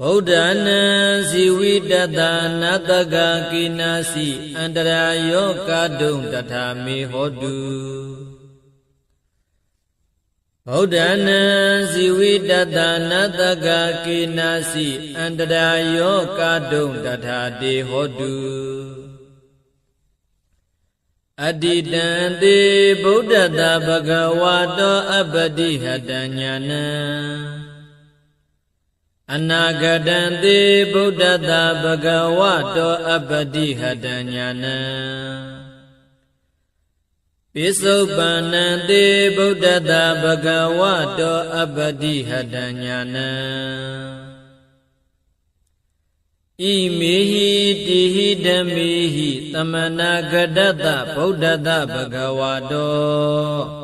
ဗုဒ္ဓနာဇီဝိတတနတကကိနာစီအန္တရာယောကာတုံတထာမေဟောတုဗုဒ္ဓနာဇီဝိတတနတကကိနာစီအန္တရာယောကာတုံတထာတေဟောတုအတ္တိတံတေဗုဒ္ဓတဘဂဝါတောအပတိဟတညာနံ အနာဂတံတေဗုဒ္ဓတဘဂဝတောအပတိဟတညာနံပိစုပန္နံတေဗုဒ္ဓတဘဂဝတောအပတိဟတညာနံဣမေဟိတိဟိဓမေဟိသမနာဂတတဗုဒ္ဓတဘဂဝတော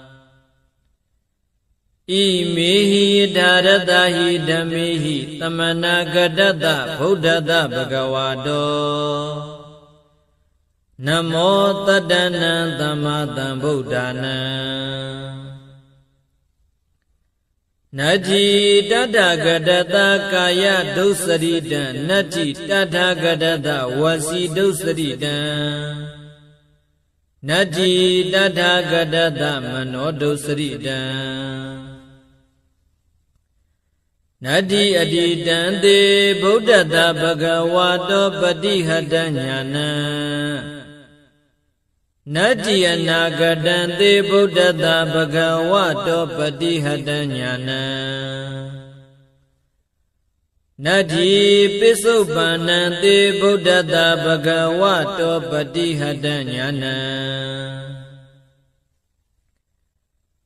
ဣမေဟိဒါရတဟိဓမေဟိသမနာဂတတဗုဒ္ဓတဘဂဝါတောနမောတတ္တနံသမ္မာသမ္ဗုဒ္ဓနာနတ္တိတတ္တဂတတကာယဒုစရိတံနတ္တိတတ္ထဂတတဝစီဒုစရိတံနတ္တိတတ္ထဂတတမနောဒုစရိတံ နတ္တိအတိတံတေဗုဒ္ဓတဘဂဝါတောပတိဟတညာနံနတ္တိအနာဂတံတေဗုဒ္ဓတဘဂဝါတောပတိဟတညာနံနတ္တိပိစုပန္နံတေဗုဒ္ဓတဘဂဝါတောပတိဟတညာနံ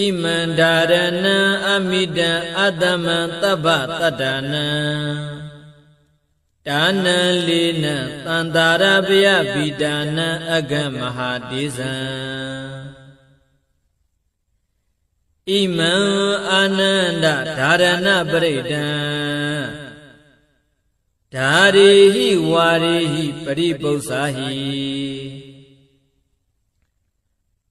ဣမန္တာရဏံအမိတံအတ္တမံတပ္ပတတ္တနံဒါနံလေးနံတန္တာရပယပိတာနံအဂမဟာတိဇံဣမံအာနန္ဒဓာရဏပရိဒံဓာရိဟိဝါရိဟိပရိပု္ပ္ပာဟိ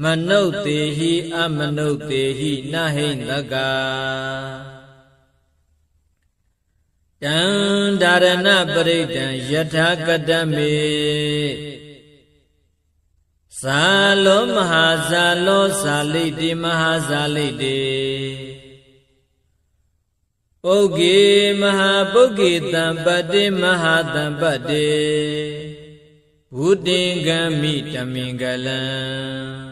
မနုဿေဟိအမနုဿေဟိနဟိန္တကာတံဒါရဏပရိဒံယထာကတမေဇာလောမဟာဇာလောဇာလိတိမဟာဇာလိတိပုဂ္ဂေမဟာပုဂ္ဂေတံပတ္တိမဟာတံပတ္တိဘုတင်ကမိတမင်္ဂလံ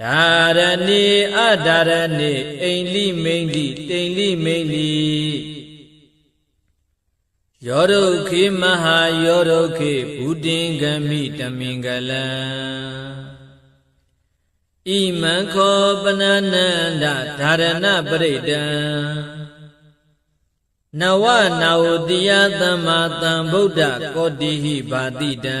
ဒါရဏေအဒါရဏေအိန္လိမိန်လိတိန်လိမိန်လိယောဒုခေမဟာယောဒုခေဘုဒင်္ဂမိတမင်္ဂလံဣမံခောပနနန္ဒဓာရဏပရိဒံနဝနာဝတိယသမ္မာသမ္ဗုဒ္ဓကောတိဟိဘာတိတံ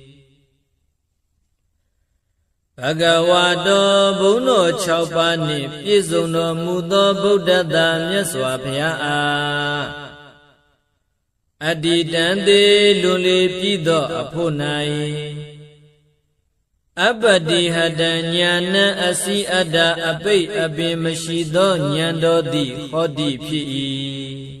ဘဂဝါတော်ဘုန်းတော်6ပါးနှင့်ပြည့်စုံတော်မူသောဗုဒ္ဓတာမြတ်စွာဘုရားအားအတ္တိတံသေးလွန်လေပြီးသောအဖို့၌အပတိဟတံညာဏအစီအတ္တအပိတ်အပင်မရှိသောဉာဏ်တော်သည်ဟောတိဖြစ်၏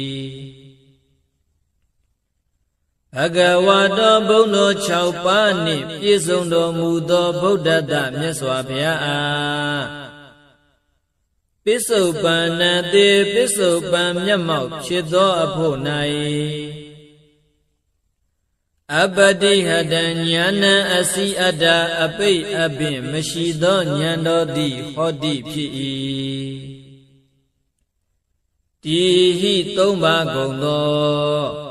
ဘဂဝါတော်ဘုံတော်6ပါးနှင့်ပြည့်စုံတော်မူသောဗုဒ္ဓတမြတ်စွာဘုရားအားပိစုပန်နတိပိစုပန်မျက်မှောက်ဖြစ်သောအဖို့၌အပတိဟတဉာဏံအစီအတ္တအပိတ်အပင်မရှိသောဉာဏ်တော်သည်ဟောတိဖြစ်၏တိဟိသုံးပါကုန်သော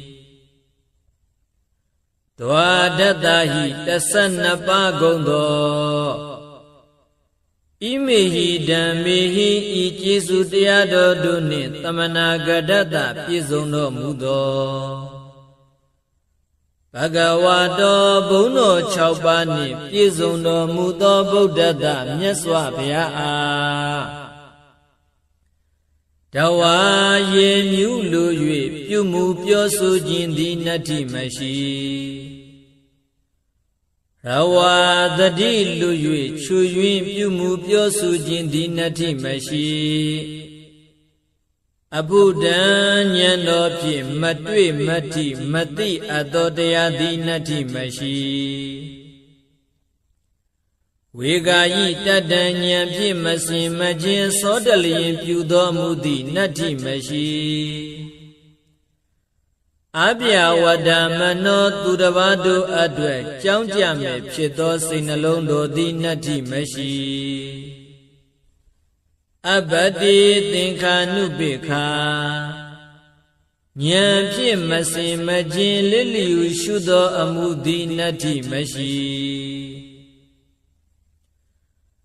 ဒွါဒတ္တဟိ12ပါးကုန်သောဣမေဟိဓမ္မေဟိဤကျေစုတရားတော်တို့နှင့်တမနာဂဒတ္တပြည့်စုံတော်မူသောဘဂဝါတော်ဘုံတော်6ပါးနှင့်ပြည့်စုံတော်မူသောဗုဒ္ဓတမြတ်စွာဘုရားအား တဝါရေမြူးလို၍ပြုမှုပြောဆိုခြင်းသည်နတ္ထိမရှိရဝါတတိလူ၍ချွယွင်းပြုမှုပြောဆိုခြင်းသည်နတ္ထိမရှိအဘုဒ္ဓံဉာဏ်တော်ဖြင့်မတွေ့မတိမသိအပ်သောတရားသည်နတ္ထိမရှိ ဝေကာယိတတ္တဉဏ်ဖြင့်မစင်မခြင်းသောတလျင်ပြုသောမူသည့်နတ္ထိမရှိအပြဝဒမနောသူတစ်ပါးတို့အတွက်ကြောင်းကြမဲ့ဖြစ်သောစိတ်နှလုံးတို့သည်နတ္ထိမရှိအပတိသင်္ခာနုပိခာဉာဏ်ဖြင့်မစင်မခြင်းလစ်လျူရှုသောအမှုသည်နတ္ထိမရှိ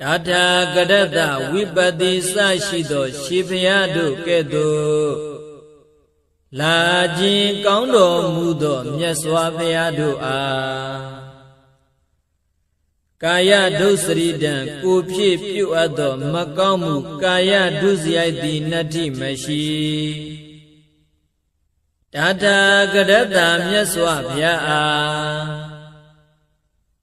တာထာကရတဝိပတိစရှိသော ရှင်ဘုရားတို့ကဲ့သို့လာခြင်းကောင်းတော်မူသောမြတ်စွာဘုရားတို့အားကာယဒုစရိတံကိုဖြစ်ပြုအပ်သောမကောင်းမှုကာယဒုစရိုက်သည်နတ္တိမရှိတထာဂရတမြတ်စွာဘုရားအား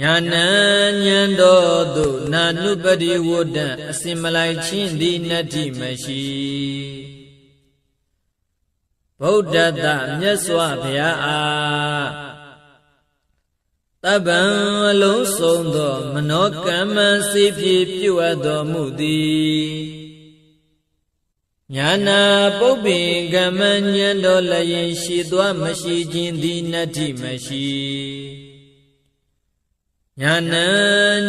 ညာဏဉဏ်တော်သို့နာနုပတိဝဒ္ဒံအစင်မလိုက်ချင်းသည်နတ္တိမရှိဗုဒ္ဓတမြတ်စွာဘုရားအားတပ္ပံအလုံးစုံသောမနောကမ္မစေပြေပြုအပ်တော်မူသည်ညာနာပုပ္ပင်ကမ္မဉဏ်တော်လည်းရှိသွားမရှိခြင်းသည်နတ္တိမရှိ ညာဏ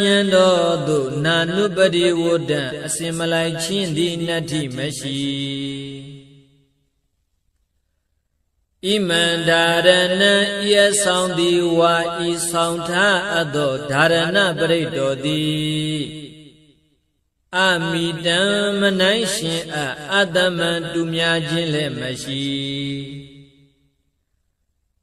ဉဏ်တော်သို့နာနုပတိဝဒ္ဒံအစင်မလိုက်ချင်းသည်နတ္ထိမရှိဣမန္ဒါရဏံဤအဆောင်သည်ဝါဤဆောင်ထားအပ်သောဓာရဏပရိတ်တော်သည်အမိတံမနိုင်ရှင်အအတ္တမံတူများခြင်းလည်းမရှိ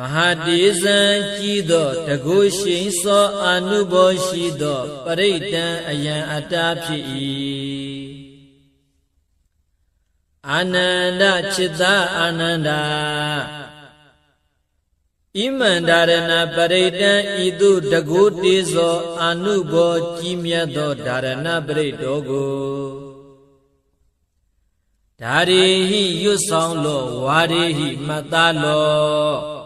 မဟာတေဇံကြီးသောတကုရှိန်သောအာနုဘောရှိသောပရိဒံအယံအတာဖြစ်၏အာနန္ဒจิตာအာနန္ဒာဣမန္တရဏပရိဒံဤသို့တကုတေဇောအာနုဘောကြီးမြတ်သောဓာရဏပရိတောကိုဓာရီဟိရွတ်ဆောင်လောဝါရီဟိမတ္တလော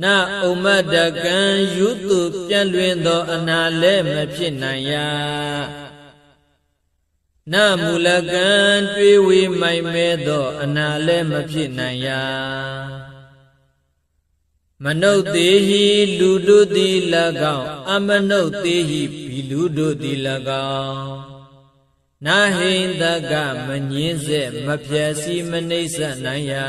နဥမတ္တကံယုတုပြန့်လွင်သောအနာလည်းမဖြစ်နိုင်ရာနမူလကံတွေးဝေမိုင်မဲသောအနာလည်းမဖြစ်နိုင်ရာမနုဿသေးဟိလူတို့သည်၎င်းအမနုဿသေးဟိဘီလူတို့သည်၎င်းနာဟိန္တကမငင်းစေမဖြက်စီမနှိမ့်ဆက်နိုင်ရာ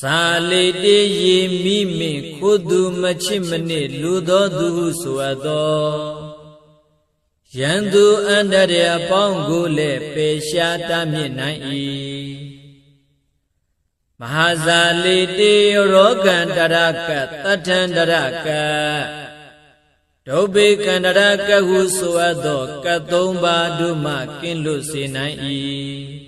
ဇာလေတေယေမိမိခိုးသူမချစ်မနစ်လူသောသူဟုဆိုအပ်သောယံသူအန္တရာအပေါင်းကိုလည်းပေရှားတမြင့်နိုင်၏မဟာဇာလိတေရောကံတရကတထံတရကဒုဗေကန္တရကဟုဆိုအပ်သောကသုံးပါးတို့မှကင်းလွတ်စေနိုင်၏